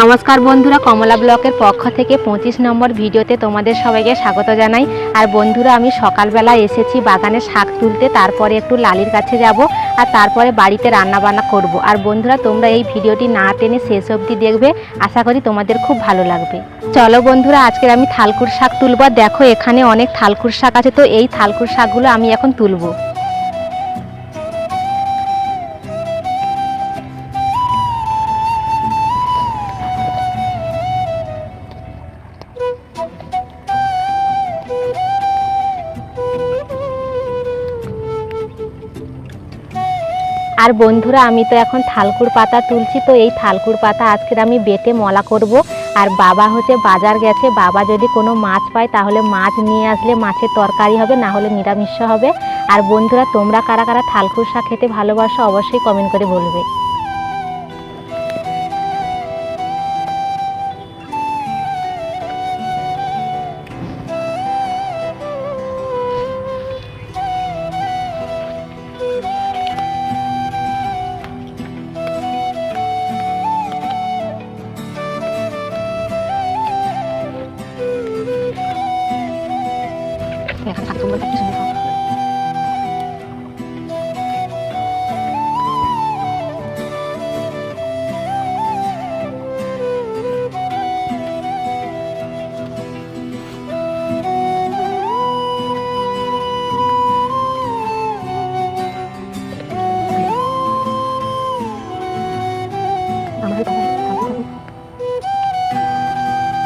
নমস্কার বন্ধুরা, কমলা ব্লকের পক্ষ থেকে পঁচিশ নম্বর ভিডিওতে তোমাদের সবাইকে স্বাগত জানাই। আর বন্ধুরা, আমি সকালবেলা এসেছি বাগানে শাক তুলতে, তারপরে একটু লালির কাছে যাব, আর তারপরে বাড়িতে রান্না বান্না করব। আর বন্ধুরা, তোমরা এই ভিডিওটি না টেনে শেষ অবধি দেখবে, আশা করি তোমাদের খুব ভালো লাগবে। চলো বন্ধুরা, আজকের আমি থালকুর শাক তুলবো। দেখো, এখানে অনেক থালকুর শাক আছে, তো এই থালকুর শাকগুলো আমি এখন তুলবো। আর বন্ধুরা, আমি তো এখন থালকুর পাতা তুলছি, তো এই থালকুর পাতা আজকের আমি বেটে মলা করব। আর বাবা হচ্ছে বাজার গেছে, বাবা যদি কোনো মাছ পায় তাহলে মাছ নিয়ে আসলে মাছের তরকারি হবে, না হলে নিরামিষ হবে। আর বন্ধুরা, তোমরা কারা কারা থালকুর শাক খেতে ভালোবাসো অবশ্যই কমেন্ট করে বলবে। এখন শাক তুলবো কি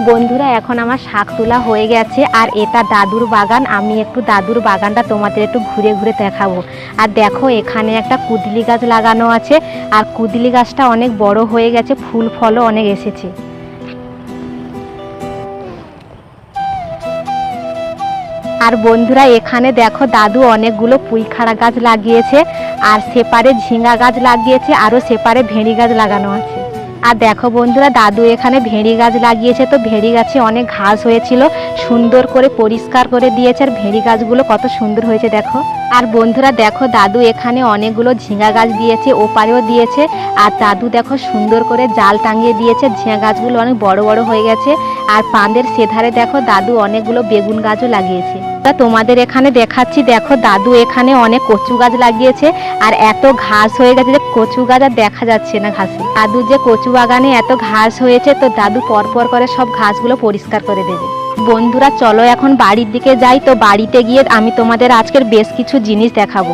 বন্ধুরা, এখন আমার শাক তোলা হয়ে গেছে। আর এটা দাদুর বাগান, আমি একটু দাদুর বাগানটা তোমাদের একটু ঘুরে ঘুরে দেখাবো। আর দেখো, এখানে একটা কুদলি গাছ লাগানো আছে। আর কুদলি গাছটা অনেক বড় হয়ে গেছে, ফুল ফলও অনেক এসেছে। আর বন্ধুরা, এখানে দেখো, দাদু অনেকগুলো পুইখাড়া গাছ লাগিয়েছে। আর সেপারে ঝিঙ্গা গাছ লাগিয়েছে, আরও সেপারে ভেড়ি গাছ লাগানো আছে। আর দেখো বন্ধুরা, দাদু এখানে ভেড়ি গাছ লাগিয়েছে। তো ভেড়ি গাছে অনেক ঘাস হয়েছিল, সুন্দর করে পরিষ্কার করে দিয়েছে। আর ভেড়ি গাছগুলো কত সুন্দর হয়েছে, দেখো। আর বন্ধুরা, দেখো দাদু এখানে অনেকগুলো ঝিঙা গাছ দিয়েছে, ওপারেও দিয়েছে। আর দাদু দেখো সুন্দর করে জাল টাঙিয়ে দিয়েছে। ঝিঙা গাছগুলো অনেক বড় বড় হয়ে গেছে। আর পাঁদের সেধারে দেখো দাদু অনেকগুলো বেগুন গাছও লাগিয়েছে। তা তোমাদের এখানে দেখাচ্ছি, দেখো দাদু এখানে অনেক কচু গাছ লাগিয়েছে আর এত ঘাস হয়ে গেছে যে কচু গাছ আর দেখা যাচ্ছে না ঘাসে। দাদু যে কচু বাগানে এত ঘাস হয়েছে তো দাদু পরপর করে সব ঘাসগুলো পরিষ্কার করে দেবে। বন্ধুরা, চলো এখন বাড়ির দিকে যাই, তো বাড়িতে গিয়ে আমি তোমাদের আজকের বেশ কিছু জিনিস দেখাবো।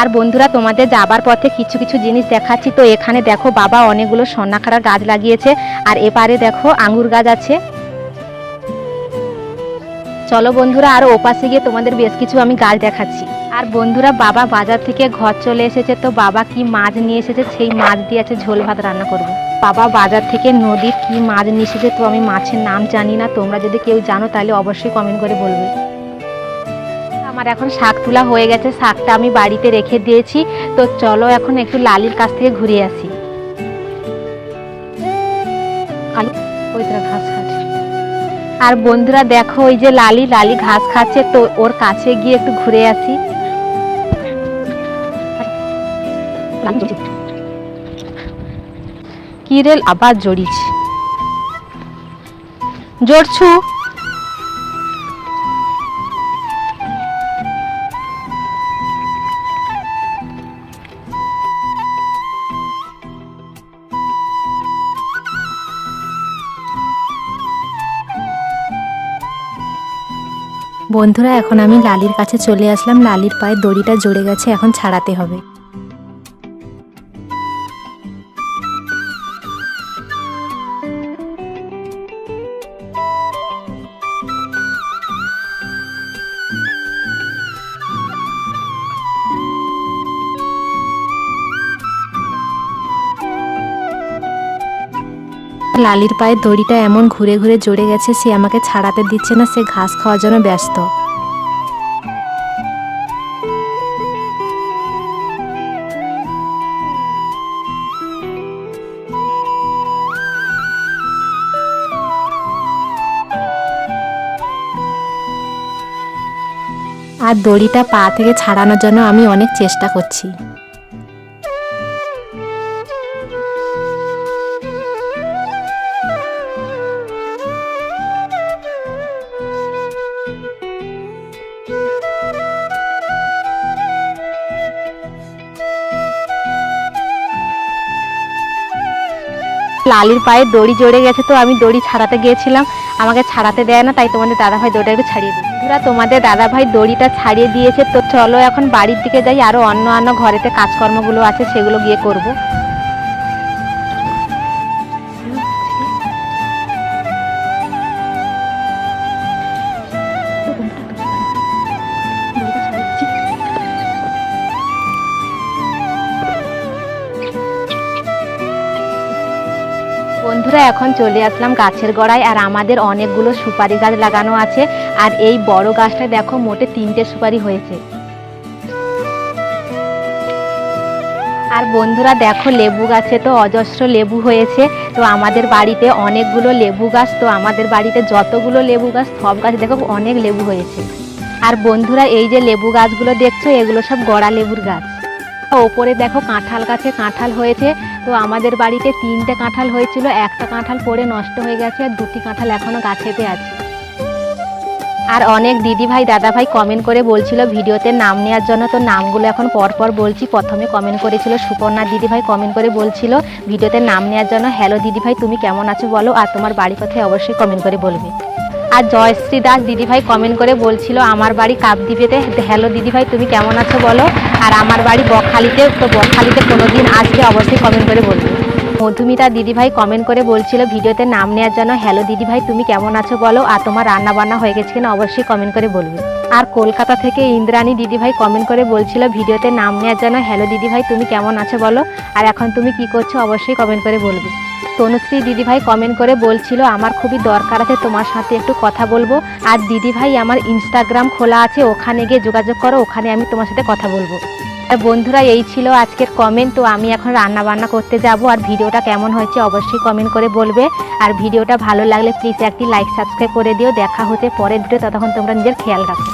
আর বন্ধুরা, তোমাদের যাবার পথে কিছু কিছু জিনিস দেখাচ্ছি। তো এখানে দেখো, বাবা অনেকগুলো সন্নাখাড়ার গাছ লাগিয়েছে। আর এপারে দেখো, আঙ্গুর গাছ আছে। চলো বন্ধুরা, আরও ওপাশে গিয়ে তোমাদের বেশ কিছু আমি গাছ দেখাচ্ছি। আর বন্ধুরা, বাবা বাজার থেকে ঘর চলে এসেছে। তো বাবা কি মাছ নিয়ে এসেছে? সেই মাছ দিয়ে আছে ঝোল ভাত রান্না করব। বাবা বাজার থেকে নদীর কি মাছ নিয়ে এসেছে তো আমি মাছের নাম জানি না। তোমরা যদি কেউ জানো, তাহলে অবশ্যই কমেন্ট করে বলবে। আমার এখন শাক তোলা হয়ে গেছে, শাকটা আমি বাড়িতে রেখে দিয়েছি। তো চলো এখন একটু লালির কাছ থেকে ঘুরে আসি। আর বন্ধুরা দেখো, ওই যে লালি লালি ঘাস খাচ্ছে, তো ওর কাছে গিয়ে একটু ঘুরে আসি। কি রেল আবার জড়িছে জড়ছু? বন্ধুরা, এখন আমি লালির কাছে চলে আসলাম। লালির পায়ে দড়িটা জড়ে গেছে, এখন ছাড়াতে হবে। লালির পায়ের দড়িটা এমন ঘুরে ঘুরে জড়ে গেছে, সে আমাকে ছাড়াতে দিচ্ছে না, সে ঘাস খাওয়ার জন্য ব্যস্ত। আর দড়িটা পা থেকে ছাড়ানোর জন্য আমি অনেক চেষ্টা করছি। লালির পায়ে দড়ি জড়ে গেছে তো, আমি দড়ি ছাড়াতে গিয়েছিলাম। আমাকে ছাড়াতে দেয় না, তাই তোমাদের দাদাভাই দড়িটা ছাড়িয়ে দিই। বন্ধুরা, তোমাদের দাদাভাই দড়িটা ছাড়িয়ে দিয়েছে, তো চলো এখন বাড়ির দিকে যাই আরও অন্য অন্য ঘরেতে কাজকর্মগুলো আছে, সেগুলো গিয়ে করব। বন্ধুরা, এখন চলে আসলাম গাছের গোড়ায়, আর আমাদের অনেকগুলো সুপারি গাছ লাগানো আছে, আর এই বড় গাছটা দেখো, মোটে তিনটে সুপারি হয়েছে। আর বন্ধুরা, দেখো, লেবু গাছে তো অজস্র লেবু হয়েছে, তো আমাদের বাড়িতে অনেকগুলো লেবু গাছ, তো আমাদের বাড়িতে যতগুলো লেবু গাছ, সব গাছ দেখো অনেক লেবু হয়েছে। আর বন্ধুরা, এই যে লেবু গাছগুলো দেখছ, এগুলো সব গড়া লেবুর গাছ। ওপরে দেখো কাঁঠাল গাছে কাঁঠাল হয়েছে। তো আমাদের বাড়িতে তিনটে কাঁঠাল হয়েছিল, একটা কাঁঠাল পরে নষ্ট হয়ে গেছে আর দুটি কাঁঠাল এখনও গাছেতে আছে। আর অনেক দিদি ভাই দাদা ভাই কমেন্ট করে বলছিল ভিডিওতে নাম নেওয়ার জন্য, তো নামগুলো এখন পর পর বলছি। প্রথমে কমেন্ট করেছিল সুপর্ণা দিদি ভাই কমেন্ট করে বলছিল ভিডিওতে নাম নেওয়ার জন্য হ্যালো দিদি ভাই তুমি কেমন আছো বলো? আর তোমার বাড়ি কোথায় অবশ্যই কমেন্ট করে বলবে। আর জয়শ্রী দাস দিদিভাই কমেন্ট করে বলছিল, আমার বাড়ি কাপদ্বীপেতে হ্যালো দিদিভাই, তুমি কেমন আছো বলো? আর আমার বাড়ি বকখালিতে, তো বকখালিতে কোনো দিন অবশ্যই কমেন্ট করে বলবে। মধুমিতা দিদিভাই কমেন্ট করে বলছিল, ভিডিওতে নাম নেওয়ার জন্য হ্যালো দিদিভাই, তুমি কেমন আছো বলো? আর তোমার রান্না বান্না হয়ে গেছে কিনা অবশ্যই কমেন্ট করে বলবে। আর কলকাতা থেকে ইন্দ্রাণী দিদিভাই কমেন্ট করে বলছিল, ভিডিওতে নাম নেওয়ার জন্য হ্যালো দিদিভাই, তুমি কেমন আছো বলো? আর এখন তুমি কি করছ অবশ্যই কমেন্ট করে বলবে। তনুশ্রী দিদিভাই কমেন্ট করে বলছিল, আমার খুবই দরকার আছে তোমার সাথে একটু কথা বলব। আর দিদিভাই, আমার ইনস্টাগ্রাম খোলা আছে, ওখানে গিয়ে যোগাযোগ করো, ওখানে আমি তোমার সাথে কথা বলব। আর বন্ধুরা, এই ছিল আজকের কমেন্ট তো আমি এখন রান্না বান্না করতে যাব। আর ভিডিওটা কেমন হয়েছে অবশ্যই কমেন্ট করে বলবে। আর ভিডিওটা ভালো লাগলে প্লিজ একটি লাইক সাবস্ক্রাইব করে দিও। দেখা হতে পরের ভিডিও ততক্ষণ তোমরা নিজের খেয়াল রাখো।